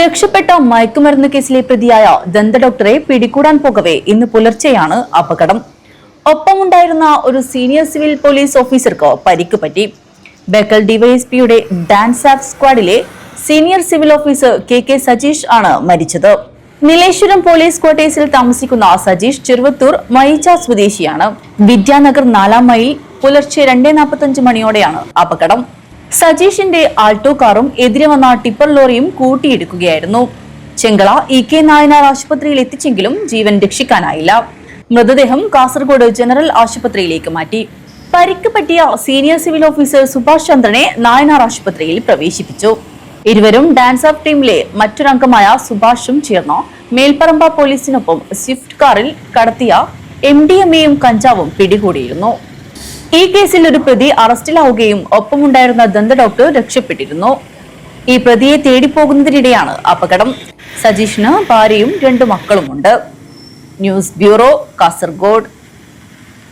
രക്ഷപ്പെട്ട മയക്കുമരുന്ന് കേസിലെ പ്രതിയായ ദന്ത ഡോക്ടറെ പിടികൂടാൻ പോകവേ ഇന്ന് പുലർച്ചെയാണ് അപകടം. ഒപ്പമുണ്ടായിരുന്ന ഒരു സീനിയർ സിവിൽ പോലീസ് ഓഫീസർക്ക് പരിക്ക് പറ്റി. ബേക്കൽ ഡിവൈഎസ്പിയുടെ DANSAF സ്ക്വാഡിലെ senior civil officer K K Sajeesh ആണ് മരിച്ചത്. നീലേശ്വരം പോലീസ് ക്വാർട്ടേഴ്സിൽ താമസിക്കുന്ന സജീഷ് ചെറുവത്തൂർ മയിച്ച സ്വദേശിയാണ്. വിദ്യാനഗർ നാലാം മൈൽ പുലർച്ചെ രണ്ടേ നാൽപ്പത്തഞ്ച് മണിയോടെയാണ് അപകടം. സജീഷിന്റെ ആൾട്ടോ കാറും എതിരെ വന്ന ടിപ്പർ ലോറിയും കൂട്ടിയിടിക്കുകയായിരുന്നു. ചെങ്കള ഇ കെ നായനാർ ആശുപത്രിയിൽ എത്തിച്ചെങ്കിലും ജീവൻ രക്ഷിക്കാനായില്ല. മൃതദേഹം കാസർഗോഡ് ജനറൽ ആശുപത്രിയിലേക്ക് മാറ്റി. പരിക്ക് പറ്റിയ സീനിയർ സിവിൽ ഓഫീസർ സുഭാഷ് ചന്ദ്രനെ നായനാർ ആശുപത്രിയിൽ പ്രവേശിപ്പിച്ചു. ഇരുവരും ഡാൻസ് ഓഫ് ടീമിലെ മറ്റൊരംഗമായ സുഭാഷും ചേർന്ന് മേൽപ്പറമ്പ പോലീസിനൊപ്പം സ്വിഫ്റ്റ് കാറിൽ കടത്തിയ എം ഡി എം എയും കഞ്ചാവും പിടികൂടിയിരുന്നു. ഈ കേസിൽ ഒരു പ്രതി അറസ്റ്റിലാവുകയും ഒപ്പമുണ്ടായിരുന്ന ദന്ത ഡോക്ടർ രക്ഷപ്പെട്ടിരുന്നു. ഈ പ്രതിയെ തേടിപ്പോകുന്നതിനിടെയാണ് അപകടം. സജീഷിന് ഭാര്യയും രണ്ടു മക്കളുമുണ്ട്. News bureau Kasaragod.